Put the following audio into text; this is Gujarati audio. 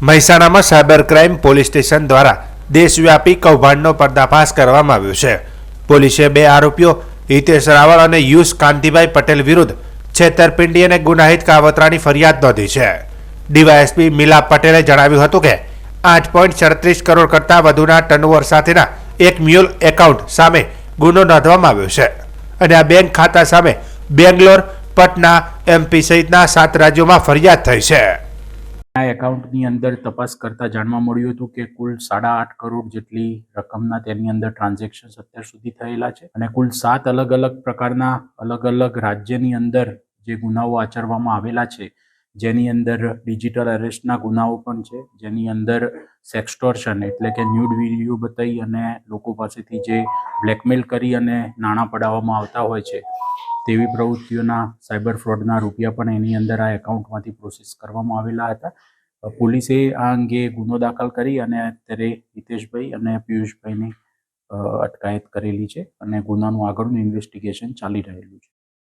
મહેસાણામાં સાયબર ક્રાઇમ પોલીસ સ્ટેશન દ્વારા દેશવ્યાપી કૌભાંડનો પર્દાફાશ કરવામાં આવ્યો છે. પોલીસે બે આરોપીઓ, હિતેશ રાવળ અને યુસ કાંતિભાઈ પટેલ વિરુદ્ધ છેતરપિંડી અને ગુનાહિત કાવતરાની ફરિયાદ નોંધી છે. ડીવાયએસપી મિલા પટેલે જણાવ્યું હતું કે, આઠ પોઈન્ટ છત્રીસ કરોડ કરતાં વધુના ટર્નઓવર સાથેના એક મ્યુલ એકાઉન્ટ સામે ગુનો નોંધવામાં આવ્યો છે અને આ બેંક ખાતા સામે બેંગ્લોર, પટના, એમપી સહિતના સાત રાજ્યોમાં ફરિયાદ થઈ છે. આ એકાઉન્ટની અંદર તપાસ કરતા જાણવા મળ્યું હતું કે કુલ સાડા આઠ કરોડ જેટલી રકમના તેની અંદર ટ્રાન્ઝેક્શન અત્યાર સુધી થયેલા છે અને કુલ સાત અલગ અલગ પ્રકારના અલગ અલગ રાજ્યની અંદર જે ગુનાઓ આચરવામાં આવેલા છે, જેની અંદર ડિજિટલ અરેસ્ટના ગુનાઓ પણ છે, જેની અંદર સેક્સટોર્શન એટલે કે ન્યૂડ વીડિયો બતાવી અને લોકો પાસેથી જે બ્લેકમેલ કરી અને નાણાં પડાવવામાં આવતા હોય છે. તેવી પ્રવૃત્તિઓના સાયબર ફ્રોડના રૂપિયા પણ એની અંદર આ એકાઉન્ટમાંથી પ્રોસેસ કરવામાં આવેલા હતા. પોલીસે આ અંગે ગુનો દાખલ કરી અને અત્યારે હિતેશભાઈ અને પિયુષભાઈની અટકાયત કરેલી છે અને ગુનાનું આગળનું ઇન્વેસ્ટિગેશન ચાલી રહેલું છે.